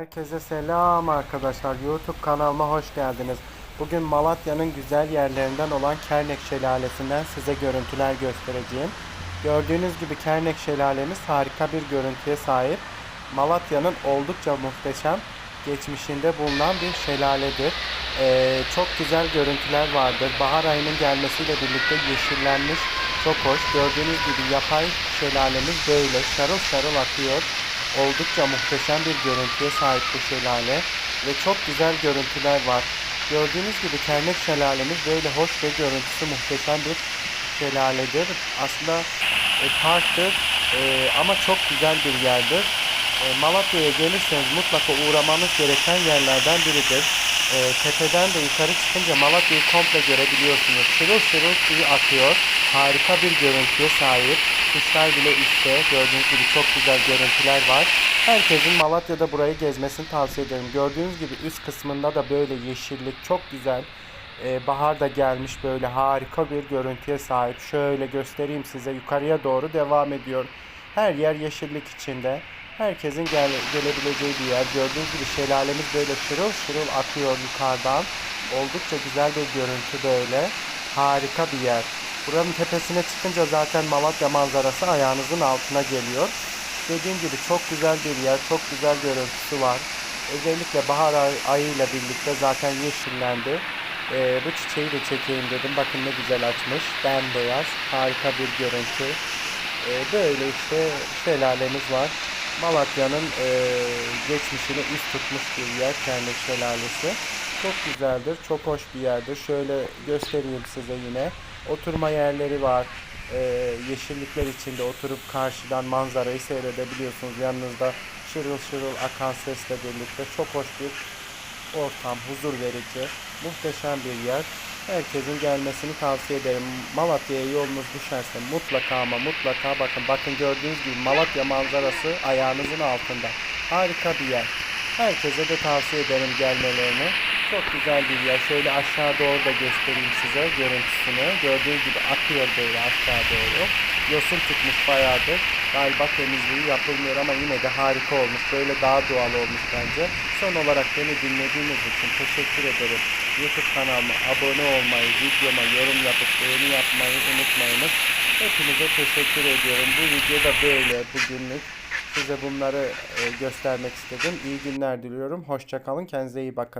Herkese selam arkadaşlar. YouTube kanalıma hoş geldiniz. Bugün Malatya'nın güzel yerlerinden olan Kernek Şelalesi'nden size görüntüler göstereceğim. Gördüğünüz gibi Kernek Şelalemiz harika bir görüntüye sahip. Malatya'nın oldukça muhteşem geçmişinde bulunan bir şelaledir. Ee, çok güzel görüntüler vardır. Bahar ayının gelmesiyle birlikte yeşillenmiş. Çok hoş. Gördüğünüz gibi yapay şelalemiz böyle şarıl şarıl akıyor. Oldukça muhteşem bir görüntüye sahip bu şelale ve çok güzel görüntüler var. Gördüğünüz gibi Kernek Şelalemiz böyle hoş ve görüntüsü muhteşem bir şelaledir. Aslında e, parktır e, ama çok güzel bir yerdir. E, Malatya'ya gelirseniz mutlaka uğramanız gereken yerlerden biridir. E, tepeden de yukarı çıkınca Malatya'yı komple görebiliyorsunuz. Şırıl şırıl suyu akıyor. Harika bir görüntüye sahip. Kuşlar bile üstte. Gördüğünüz gibi çok güzel görüntüler var. Herkesin Malatya'da burayı gezmesini tavsiye ederim. Gördüğünüz gibi üst kısmında da böyle yeşillik çok güzel. Ee, bahar da gelmiş böyle harika bir görüntüye sahip. Şöyle göstereyim size yukarıya doğru devam ediyor. Her yer yeşillik içinde. Herkesin gel gelebileceği bir yer. Gördüğünüz gibi şelalemiz böyle şırıl şırıl akıyor yukarıdan. Oldukça güzel bir görüntü böyle. Harika bir yer. Buranın tepesine çıkınca zaten Malatya manzarası ayağınızın altına geliyor. Dediğim gibi çok güzel bir yer, çok güzel görüntüsü var. Özellikle bahar ay- ayıyla birlikte zaten yeşillendi. Ee, bu çiçeği de çekeyim dedim. Bakın ne güzel açmış. Bembeyaz. Harika bir görüntü. Ee, böyle işte şelalemiz var. Malatya'nın e, geçmişini üst tutmuş bir yer. Kernek Şelalesi. Çok güzeldir. Çok hoş bir yerdir. Şöyle göstereyim size yine. Oturma yerleri var. Ee, yeşillikler içinde oturup karşıdan manzarayı seyredebiliyorsunuz. Yanınızda şırıl şırıl akan sesle birlikte çok hoş bir ortam, huzur verici, muhteşem bir yer. Herkesin gelmesini tavsiye ederim. Malatya'ya yolunuz düşerse mutlaka ama mutlaka bakın. Bakın gördüğünüz gibi Malatya manzarası ayağınızın altında. Harika bir yer. Herkese de tavsiye ederim gelmelerini. Çok güzel bir yer. Şöyle aşağı doğru da göstereyim size görüntüsünü. Gördüğünüz gibi akıyor böyle aşağı doğru. Yosun tutmuş bayağıdır. Galiba temizliği yapılmıyor ama yine de harika olmuş. Böyle daha doğal olmuş bence. Son olarak beni dinlediğiniz için teşekkür ederim. YouTube kanalıma abone olmayı, videoma yorum yapıp beğeni yapmayı unutmayınız. Hepinize teşekkür ediyorum. Bu video da böyle bugünlük. Size bunları e, göstermek istedim. İyi günler diliyorum. Hoşçakalın. Kendinize iyi bakın.